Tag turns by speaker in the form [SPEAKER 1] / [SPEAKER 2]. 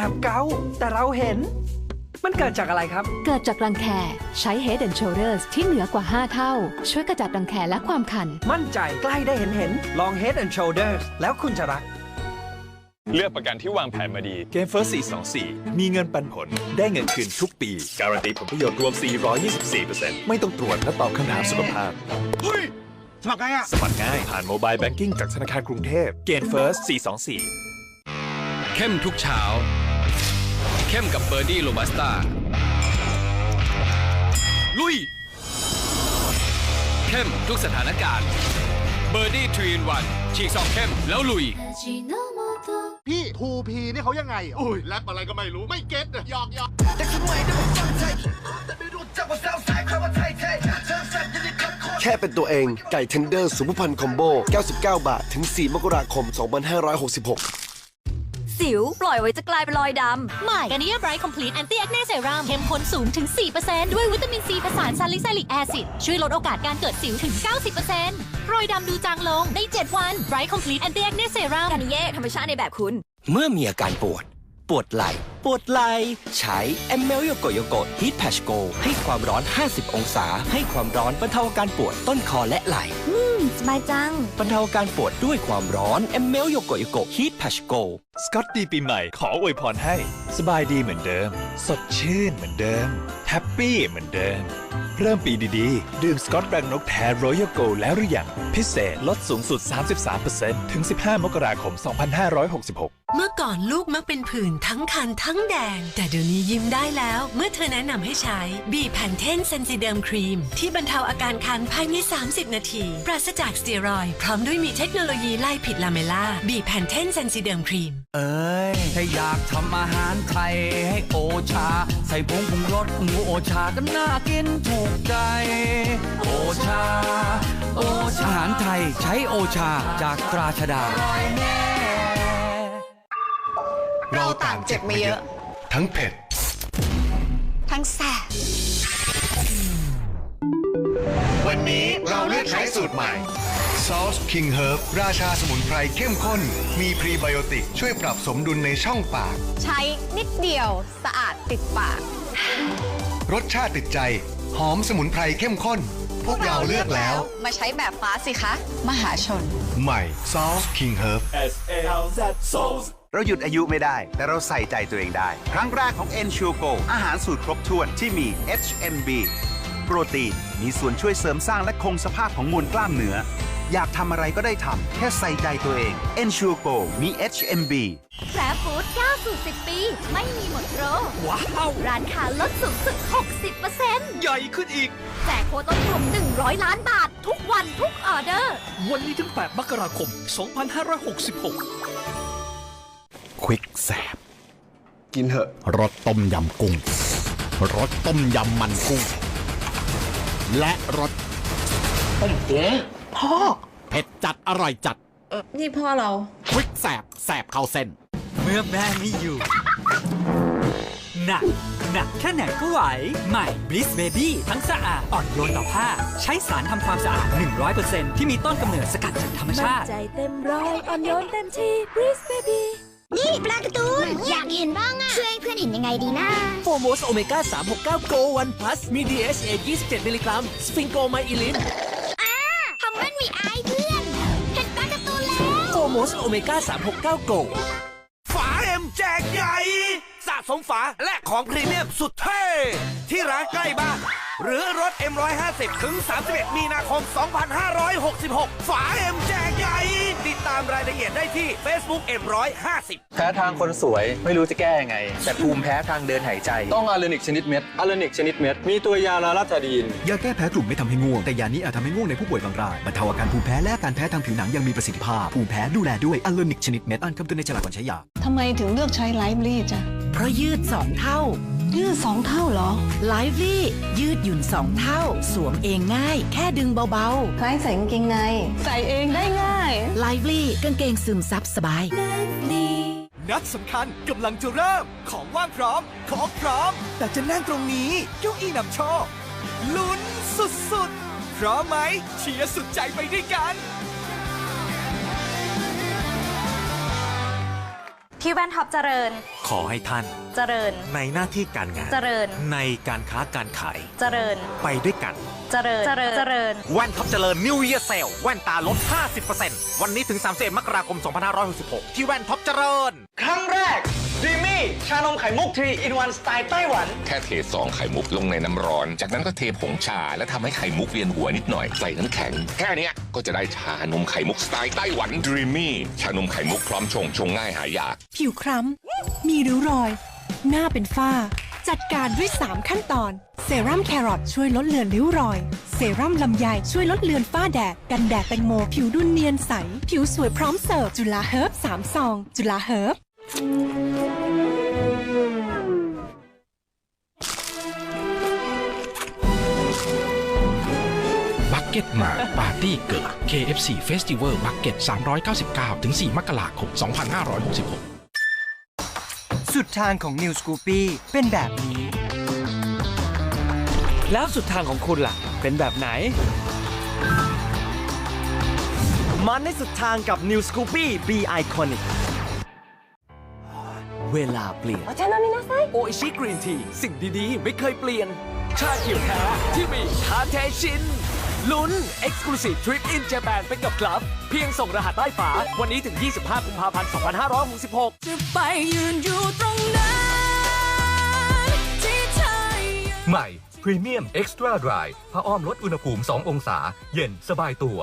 [SPEAKER 1] อบเกาแต่เราเห็น มันเกิดจากอะไรครับ
[SPEAKER 2] เกิดจากรังแคใช้ Head and Shoulders ที่เหนือกว่า 5 เท่า ช่วยกระจัดรังแคและความคัน
[SPEAKER 1] มั่นใจใกล้ได้เห็นเห็นลอง Head and Shoulders แล้วคุณจะรัก
[SPEAKER 3] เลือกประกันที่วางแผนมาดี
[SPEAKER 4] เกมเฟิร์ส424 มีเงินปันผล ได้เงินคืนทุกปี การันตีผลประโยชน์รวม 424%ไม่ต้องตรวจและตอบคำถามสุขภาพ
[SPEAKER 5] สมัครไงอะ
[SPEAKER 4] สมัครง่ายผ่านโมบายแบงกิ้งจากธนาคารกรุงเทพเกมเฟิร์ส424
[SPEAKER 6] เข้มทุกเช้า เข้มกับเบอร์ดี้โรบัสต้า ลุย เข้มทุกสถานการณ์ เบอร์ดี้ทรีนวันฉีกซองเข้มแล้วลุย
[SPEAKER 5] พี่ทูพีนี่เขายังไงอะอุ้ยแรปอะไรก็ไม่รู้ไม่เก็ตอะหยอกหยอก
[SPEAKER 7] แค่เป็นตัวเองไก่เทนเดอร์สุภพันธ์คอมโบ 99 บาท ถึง 4 มกราคม 2566
[SPEAKER 8] สิว ปล่อยไว้จะกลายเป็นรอยดำ
[SPEAKER 9] ใหม่กานิยาไบรท์คอมพลีทแอนตี้แอคเน่เซรั่มเข้มข้นสูงถึง 4%ด้วยวิตามินซีผสานซาลิซิลิกแอซิดช่วยลดโอกาสการเกิดสิวถึง 90%รอยดำดูจางลงใน 7 วันไบรท์คอมพลีทแอนตี้แอคเน่เซรั่ม
[SPEAKER 8] กานิเย่ธรรมชาติในแบบคุณ
[SPEAKER 10] เมื่อมีอาการปวด ปวดไหล่ ปวดไหล่ใช้เอมเมลโยโกโยโกฮีทแพชโกให้ความร้อน 50 องศา ให้ความร้อนบรรเทาอาการปวดต้นคอและไหล่
[SPEAKER 8] สบายจัง
[SPEAKER 10] บรรเทาอาการปวดด้วยความร้อนเอมเมลโยโกโยโกฮีทแพชโก
[SPEAKER 4] สกอตดีปีใหม่ขออวยพรให้ สบายดีเหมือนเดิม สดชื่นเหมือนเดิมแฮปปี้เหมือนเดิมเริ่มปีดีๆ ดื่มสกอตแบงนกแท้รอยัลโกแล้วหรือยัง พิเศษลดสูงสุด 33%ถึง 15 มกราคม 2566
[SPEAKER 9] เมื่อก่อนลูกมักเป็นผื่นทั้งคันทั้งแดง แต่เดี๋ยวนี้ยิ้มได้แล้ว เมื่อเธอแนะนำให้ใช้บีแพนเทนเซนซิเดิมครีม ที่บรรเทาอาการคันภายใน 30 นาที ปราศจากสเตียรอยด์พร้อมด้วยมีเทคโนโลยีไล่ผิดลาเมล่าบีแพนเทนเซนซิเดิมครีม
[SPEAKER 1] เอ้ย ถ้าอยากทำอาหารไทยให้โอชา ใส่ผงปรุงรสหมูโอชาก็น่ากินถูกใจ โอชา โอชาอาหารไทยใช้โอชาจากตราชดา
[SPEAKER 5] เราต่างเจ็บมาเยอะ ทั้งเผ็ด
[SPEAKER 8] ทั้งแสบ
[SPEAKER 5] วันนี้เราเลือกใช้สูตรใหม่ Sauce King Herb ราชาสมุนไพรเข้มข้น มีพรีไบโอติกช่วยปรับสมดุลในช่องปาก
[SPEAKER 8] ใช้นิดเดียวสะอาดติดปาก
[SPEAKER 5] รสชาติติดใจ หอมสมุนไพรเข้มข้น พวกเราเลือกแล้ว
[SPEAKER 8] มาใช้แบบฟ้าสิคะ มหาชน
[SPEAKER 5] ใหม่ Sauce King Herb
[SPEAKER 11] เราหยุดอายุไม่ได้ แต่เราใส่ใจตัวเองได้ ครั้งแรกของ e n s u r e Go อาหารสูตรครบถ้วนที่มี HMB โปรตีนมีส่วนช่วยเสริมสร้างและคงสภาพของมวลกล้ามเนื้อ อยากทำอะไรก็ได้ทำแค่ใส่ใจตัวเอง e n s u r e Go มี HMB
[SPEAKER 9] แกร็บฟู้ด9สูตร10 ปี ไม่มีหมดโปร
[SPEAKER 1] ว้าว
[SPEAKER 9] ร้านค้าลดสูงสุด 60%
[SPEAKER 1] ใหญ่ขึ้นอีก
[SPEAKER 9] แจกโค้ดต้นทุน100 ล้านบาท ทุกวันทุกออเดอร์
[SPEAKER 1] วันนี้ถึง 8 มกราคม 2566
[SPEAKER 4] ควิกแสบ
[SPEAKER 7] กินเถอะ
[SPEAKER 12] รสต้มยำกุ้งรสต้มยำมันกุ้ง และรสต้มเจ๊พ่อเผ็ดจัดอร่อยจัด
[SPEAKER 8] นี่พ่อเรา
[SPEAKER 12] ควิกแสบแสบเข้าเส้น
[SPEAKER 1] เมื่อแม่ไม่อยู่ หนัก หนักแค่ไหนก็ไหว ใหม่ Bliss Baby ทั้งสะอาด อ่อนโยนต่อผ้า ใช้สารทำความสะอาด 100%ที่มีต้นกำเนิดสกัดจากธรรมชาติ
[SPEAKER 9] ใจเต็มร้อยอ่อนโยนเต็มที่ Breeze Baby
[SPEAKER 8] นี่ปลาการ์ตูนอยากเห็นบ้างอะช่วยเพื่อนเห็นยังไงดีนะ
[SPEAKER 1] โฟโมสโอเมก้า369 Go One Plus มี DHA 27 มิลลิกรัม สฟิงโกไมอิลิน
[SPEAKER 8] ทำมันมีอายเพื่อน เห็นปลาการ์ตูนแล้ว
[SPEAKER 1] โฟโมสโอเมก้า369 Go ฝาเอ็มแจกใหญ่ สะสมฝาและของพรีเมียมสุดเท่ที่ร้านใกล้บ้าน หรือรถ M150 ถึง 31 มีนาคม 2566 ฝาเอ็มแจกใหญ่ติดตามรายละเอียดได้ที่ Facebook M150
[SPEAKER 3] แพ้ทางคนสวยไม่รู้จะแก้ยังไง แต่ภูมิแพ้ทางเดินหายใจ ต้องอาเลนิกชนิดเม็ดอาเลนิกชนิดเม็ด มีตัวยาลาลาตาดีน
[SPEAKER 13] ยาแก้แพ้กลุ่มไม่ทำให้ง่วง แต่ยานี้อาจทำให้ง่วงในผู้ป่วยบางรายบรรเทาอาการภูมิแพ้และอาการแพ้ทางผิวหนังยังมีประสิทธิภาพภูมิแพ้ดูแลด้วยอัลเลนิกชนิดเม็ดอ่านคำเตือนในฉลากก่อนใช้ยา
[SPEAKER 8] ทำไมถึงเลือกใช้ไลฟ์ลีจ้ะ
[SPEAKER 9] เพราะยืด2เท่า
[SPEAKER 8] ยืดสองเท่าเหรอ
[SPEAKER 9] ไลฟ์ลี่ยืดหยุ่น2เท่า สวมเองง่าย แค่ดึงเบา
[SPEAKER 8] คล้ายใส่กางเกงใน ใส่เองได้ง่าย
[SPEAKER 9] ๆไลฟ์ลี่กางเกงซึมซับสบาย
[SPEAKER 1] นัดสำคัญกำลังจะเริ่ม ของว่างพร้อม ของพร้อม แต่จะนั่งตรงนี้เก้าอี้นำโชคลุ้นสุดๆพร้อมไหมเชียร์สุดใจไปด้วยกัน
[SPEAKER 14] ที่แว่นท็อปเจริญ
[SPEAKER 15] ขอให้ท่าน
[SPEAKER 14] เจริญ
[SPEAKER 15] ในหน้าที่การงาน
[SPEAKER 14] เจริญ
[SPEAKER 15] ในการค้าการขาย
[SPEAKER 14] เจริญ
[SPEAKER 15] ไปด้วยกัน
[SPEAKER 14] เจริญ เจริญ เจริญ
[SPEAKER 15] แว่นท็อปเจริญนิวเ a ีย r เซลแว่นตาลด 50%วันนี้ถึง 31 มกราคม 2566 ที่แว่นท็อปเจริญ
[SPEAKER 16] ครั้งแรก ดีมี่ชานมไข่มุก3 in 1สไตล์ไต้หวัน
[SPEAKER 17] แค่เทซองไข่มุกลงในน้ำร้อน จากนั้นก็เทผงชา แล้วทำให้ไข่มุกเวียนหัวนิดหน่อย ใส่น้ำแข็ง แค่เนี้ยก็จะได้ชานมไข่มุกสไตล์ไต้หวัน Dreamy ชานมไข่มุกพร้อมชงชงง่ายหายาก
[SPEAKER 18] ผิวคล้ำ มีริ้วรอย หน้าเป็นฝ้า จัดการด้วย 3 ขั้นตอน เซรั่มแครอทช่วยลดเลือนริ้วรอย เซรั่มลำไยช่วยลดเลือนฝ้าแดด กันแดดแตงโม ผิวดุนเนียนใส ผิวสวยพร้อมเสิร์ฟจุฬาเฮิร์บ3ซอง จุฬาเฮิร์บ
[SPEAKER 19] บักเก็ตมาปาร์ตี้เกิด KFC Festival Bucket 399ถึง4มกราคม 2566
[SPEAKER 20] สุดทางของนิวสกูปี้เป็นแบบนี้
[SPEAKER 21] แล้วสุดทางของคุณล่ะ เป็นแบบไหน มันให้สุดทางกับ New Scoopy B Iconic เวลาเปลี่ยนโออิชิกรีนที สิ่งดีๆ ไม่เคยเปลี่ยน ชาเขียวแท้ที่มีคาเทชิน ลุ้น Exclusive Trip in Japan ไปกับคลับ เพียงส่งรหัสใต้ฝา วันนี้ถึง 25กุมภาพันธ์ 2566
[SPEAKER 18] จะไปยืนอยู่ตรงนั้นที่เธอ
[SPEAKER 22] ใหม่พรีเมียมเอ็กซ์ตร้าดรายผ้าอ้อมลดอุณหภูมิ 2 องศา เย็นสบายตัว